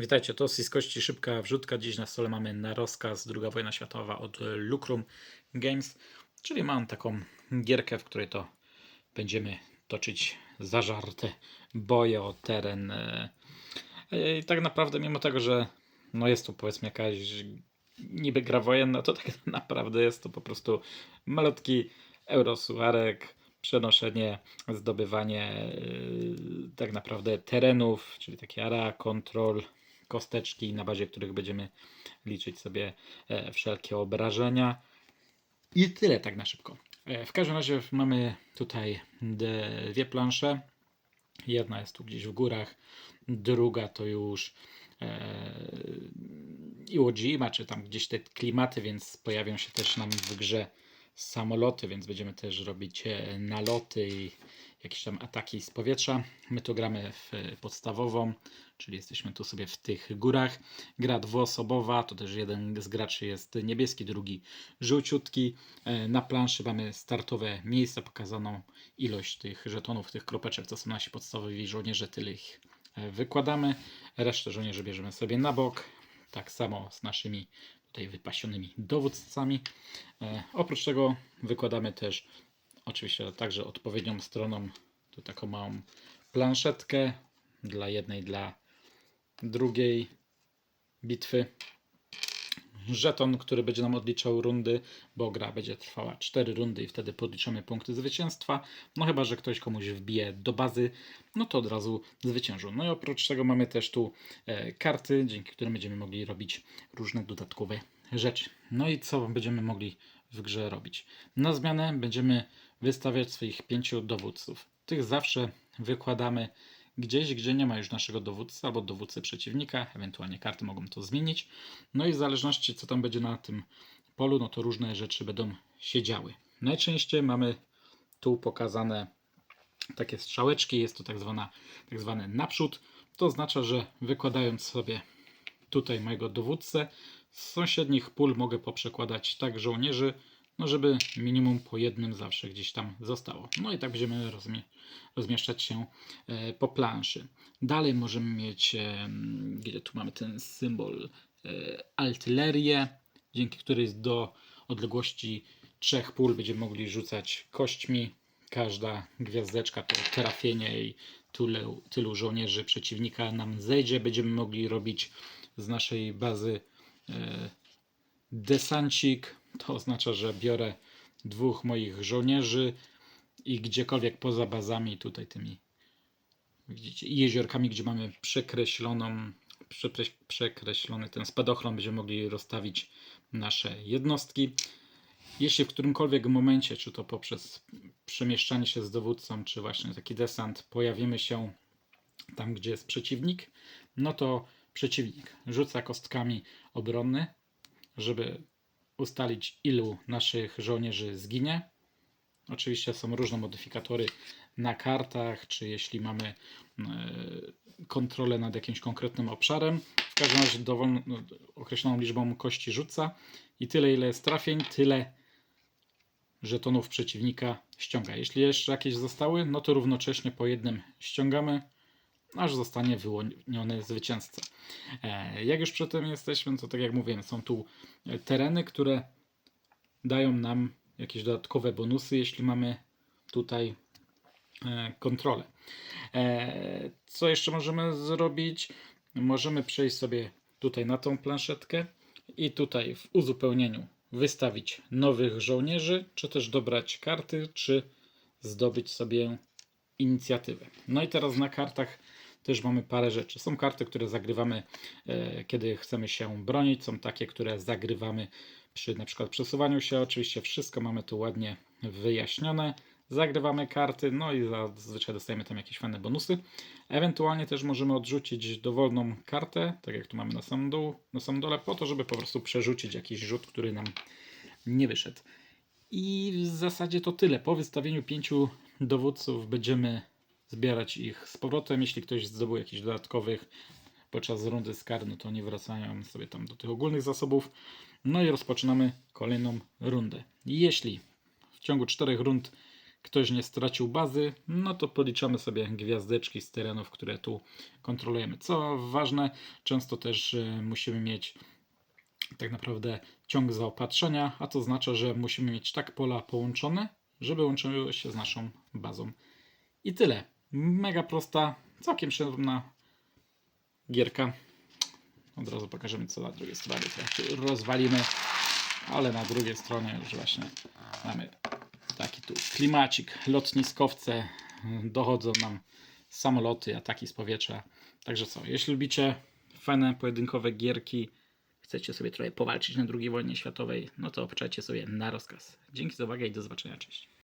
Witajcie, to Siskości Szybka Wrzutka. Dziś na stole mamy na rozkaz II wojna światowa od Lucrum Games, czyli mam taką gierkę, w której to będziemy toczyć zażarte boje o teren. e, I tak naprawdę, mimo tego, że no jest tu powiedzmy jakaś niby gra wojenna, to tak naprawdę jest to po prostu malutki eurosuarek, przenoszenie, zdobywanie yy, tak naprawdę terenów, czyli takie area control, kosteczki, na bazie których będziemy liczyć sobie e, wszelkie obrażenia. I tyle tak na szybko. E, W każdym razie mamy tutaj dwie plansze. Jedna jest tu gdzieś w górach, druga to już e, Iwo Jima, czy tam gdzieś te klimaty, więc pojawią się też nam w grze samoloty, więc będziemy też robić naloty i jakieś tam ataki z powietrza. My tu gramy w podstawową, czyli jesteśmy tu sobie w tych górach. Gra dwuosobowa, to też jeden z graczy jest niebieski, drugi żółciutki. E, Na planszy mamy startowe miejsca, pokazaną ilość tych żetonów, tych kropeczek, to są nasi podstawowi żołnierze, tyle ich e, wykładamy. Resztę żołnierzy bierzemy sobie na bok. Tak samo z naszymi tutaj wypasionymi dowódcami. E, oprócz tego wykładamy też oczywiście także odpowiednią stroną tu taką małą planszetkę dla jednej, dla drugiej bitwy. Żeton, który będzie nam odliczał rundy, bo gra będzie trwała 4 rundy i wtedy podliczamy punkty zwycięstwa. No chyba, że ktoś komuś wbije do bazy, no to od razu zwyciężył. No i oprócz tego mamy też tu e, karty, dzięki którym będziemy mogli robić różne dodatkowe rzeczy. No i co będziemy mogli w grze robić? Na zmianę będziemy wystawiać swoich pięciu dowódców. Tych zawsze wykładamy gdzieś, gdzie nie ma już naszego dowódcy albo dowódcy przeciwnika, ewentualnie karty mogą to zmienić. No i w zależności co tam będzie na tym polu, no to różne rzeczy będą się działy. Najczęściej mamy tu pokazane takie strzałeczki, jest to tak, zwana, tak zwany naprzód. To oznacza, że wykładając sobie tutaj mojego dowódcę, z sąsiednich pól mogę poprzekładać tak żołnierzy, no żeby minimum po jednym zawsze gdzieś tam zostało. No i tak będziemy rozmie- rozmieszczać się e, po planszy. Dalej możemy mieć, e, gdzie tu mamy ten symbol, e, artylerię, dzięki której do odległości trzech pól będziemy mogli rzucać kośćmi. Każda gwiazdeczka to trafienie i tylu, tylu żołnierzy przeciwnika nam zejdzie. Będziemy mogli robić z naszej bazy desancik. To oznacza, że biorę dwóch moich żołnierzy i gdziekolwiek poza bazami, tutaj tymi widzicie, jeziorkami, gdzie mamy przekreśloną, prze, prze- przekreślony ten spadochron, będziemy mogli rozstawić nasze jednostki. Jeśli w którymkolwiek momencie, czy to poprzez przemieszczanie się z dowódcą, czy właśnie taki desant, pojawimy się tam, gdzie jest przeciwnik, no to przeciwnik rzuca kostkami obronny, żeby ustalić, ilu naszych żołnierzy zginie. Oczywiście są różne modyfikatory na kartach, czy jeśli mamy e, kontrolę nad jakimś konkretnym obszarem. W każdym razie dowolną, no, określoną liczbą kości rzuca i tyle, ile jest trafień, tyle żetonów przeciwnika ściąga. Jeśli jeszcze jakieś zostały, no to równocześnie po jednym ściągamy, aż zostanie wyłoniony zwycięzca. E, Jak już przy tym jesteśmy, to tak jak mówiłem, są tu tereny, które dają nam jakieś dodatkowe bonusy, jeśli mamy tutaj e, kontrolę. E, Co jeszcze możemy zrobić? Możemy przejść sobie tutaj na tą planszetkę i tutaj w uzupełnieniu wystawić nowych żołnierzy, czy też dobrać karty, czy zdobyć sobie inicjatywę. No i teraz na kartach też mamy parę rzeczy. Są karty, które zagrywamy, e, kiedy chcemy się bronić, są takie, które zagrywamy przy na przykład przesuwaniu się. Oczywiście wszystko mamy tu ładnie wyjaśnione. Zagrywamy karty, no i zazwyczaj dostajemy tam jakieś fajne bonusy. Ewentualnie też możemy odrzucić dowolną kartę, tak jak tu mamy na samym, dół, na samym dole, po to, żeby po prostu przerzucić jakiś rzut, który nam nie wyszedł. I w zasadzie to tyle. Po wystawieniu pięciu dowódców będziemy zbierać ich z powrotem. Jeśli ktoś zdobył jakichś dodatkowych podczas rundy z kar, no to nie wracają sobie tam do tych ogólnych zasobów. No i rozpoczynamy kolejną rundę. Jeśli w ciągu czterech rund ktoś nie stracił bazy, no to policzamy sobie gwiazdeczki z terenów, które tu kontrolujemy. Co ważne, często też e, musimy mieć tak naprawdę ciąg zaopatrzenia, a to oznacza, że musimy mieć tak pola połączone, żeby łączyły się z naszą bazą. I tyle. Mega prosta, całkiem przyjemna gierka. Od razu pokażemy co na drugiej stronie. Tu rozwalimy, ale na drugiej stronie już właśnie mamy taki tu klimacik, lotniskowce, dochodzą nam samoloty, ataki z powietrza. Także co, jeśli lubicie fajne pojedynkowe gierki, chcecie sobie trochę powalczyć na II wojnie światowej, no to obczajcie sobie na rozkaz. Dzięki za uwagę i do zobaczenia, cześć.